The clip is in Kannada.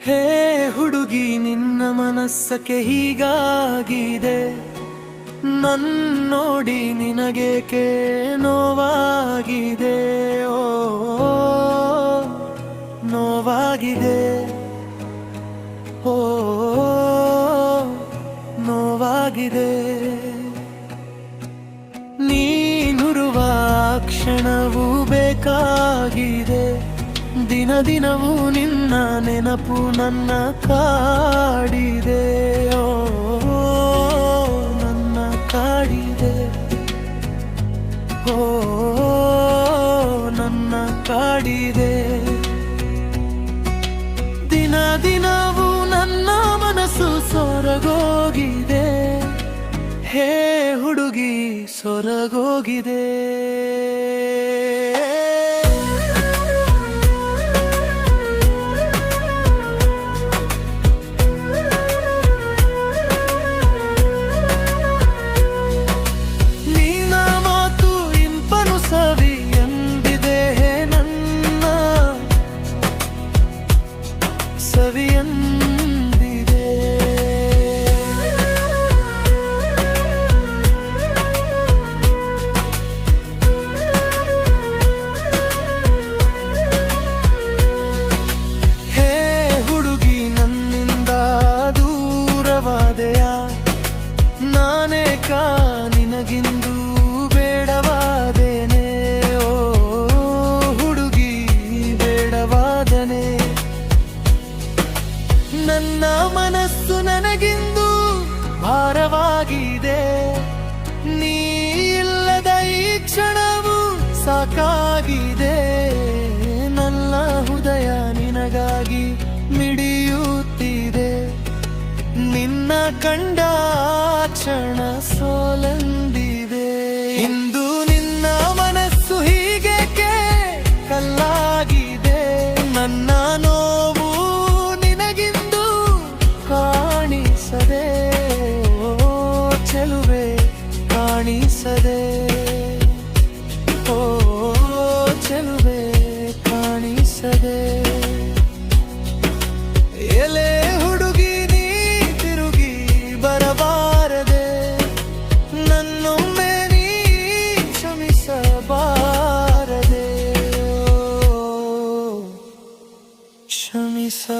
ಹೇ ಹುಡುಗಿ, ನಿನ್ನ ಮನಸ್ಸಕ್ಕೆ ಹೀಗಾಗಿದೆ. ನನ್ನೋಡಿ ನಿನಗೆ ನೋವಾಗಿದೆ ಓ ನೋವಾಗಿದೆ. ಓ, ನೋವಾಗಿದೆ. ನೀನುರುವ ಕ್ಷಣವೂ ಬೇಕಾಗಿದೆ. ದಿನ ದಿನವೂ ನಿನ್ನ ನೆನಪು ನನ್ನ ಕಾಡಿದೆ. ನನ್ನ ಕಾಡಿದೆ. ಓ, ನನ್ನ ಕಾಡಿದೆ. ದಿನ ದಿನವೂ ನನ್ನ ಮನಸ್ಸು ಸೊರಗೋಗಿದೆ. ಹೇ ಹುಡುಗಿ, ಸೊರಗೋಗಿದೆ. ಬೇಡವಾದನೆ ನನ್ನ ಮನಸ್ಸು ನನಗಿಂದು ಭಾರವಾಗಿದೆ. ನೀ ಇಲ್ಲದ ಈ ಕ್ಷಣವು ಸಾಕಾಗಿದೆ. ನನ್ನ ಹೃದಯ ನಿನಗಾಗಿ ಮಿಡಿಯುತ್ತಿದೆ. ನಿನ್ನ ಕಂಡ ಕ್ಷಣ ಕಾಣಿಸದೆ ಓ ಚೆಲುವೆ ಕಾಣಿಸದೆ. ಎಲೆ ಹುಡುಗಿ ನೀ ತಿರುಗಿ ಬರಬಾರದೆ ನನ್ನೊಮ್ಮೆ ನೀ ಕ್ಷಮಿಸಬಾರದೆ. ಕ್ಷಮಿಸಬಾರದೆ.